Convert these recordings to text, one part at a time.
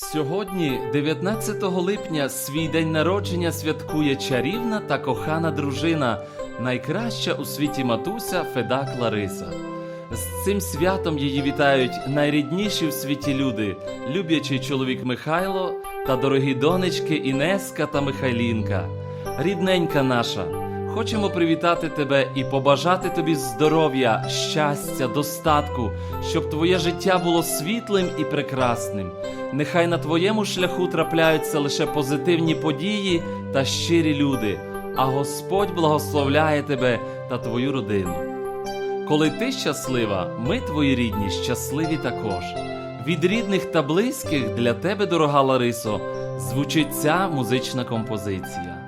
Сьогодні, 19 липня, свій день народження святкує чарівна та кохана дружина, найкраща у світі матуся Федак Лариса. З цим святом її вітають найрідніші в світі люди, люблячий чоловік Михайло та дорогі донечки Інеска та Михайлінка. Рідненька наша, хочемо привітати тебе і побажати тобі здоров'я, щастя, достатку, щоб твоє життя було світлим і прекрасним. Нехай на твоєму шляху трапляються лише позитивні події та щирі люди, а Господь благословляє тебе та твою родину. Коли ти щаслива, ми, твої рідні, щасливі також. Від рідних та близьких для тебе, дорога Ларисо, звучить ця музична композиція.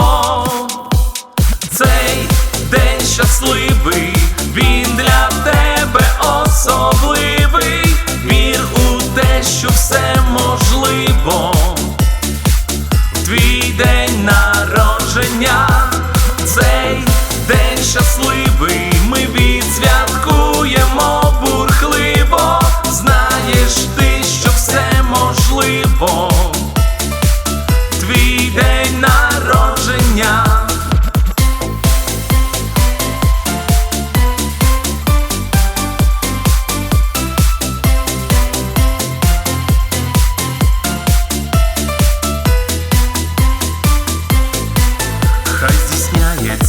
В твій день народження,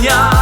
Народження, цей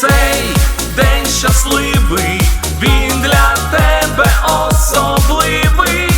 Цей день щасливий, він для тебе особливий.